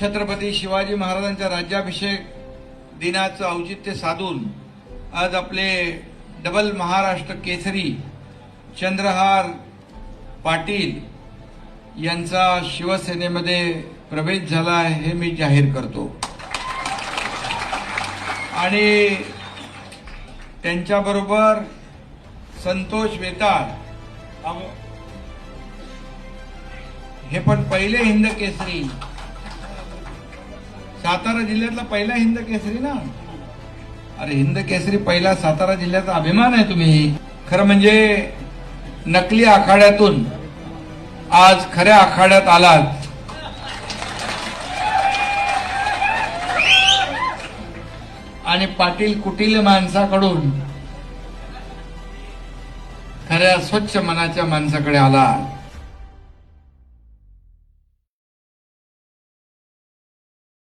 छत्रपती शिवाजी महाराजांच्या राज्याभिषेक दिनाचं औचित्य साधून आज आपले डबल महाराष्ट्र केसरी चंद्रहार पाटील यांचा शिवसेनेमध्ये प्रवेश झाला आहे हे मी जाहीर करतो. आणि त्यांच्याबरोबर संतोष वेताळ हे पण पहिले हिंद केसरी सातारा जिल्ह्यातला पहिला हिंद केसरी ना? अरे हिंद केसरी पहिला सातारा जिल्ह्याचा अभिमान आहे तुम्ही. खरं म्हणजे नकली आखाड्यातून आज खऱ्या आखाड्यात आलात. आणि पाटील कुटील माणसाकडून खऱ्या स्वच्छ मनाच्या माणसाकडे आला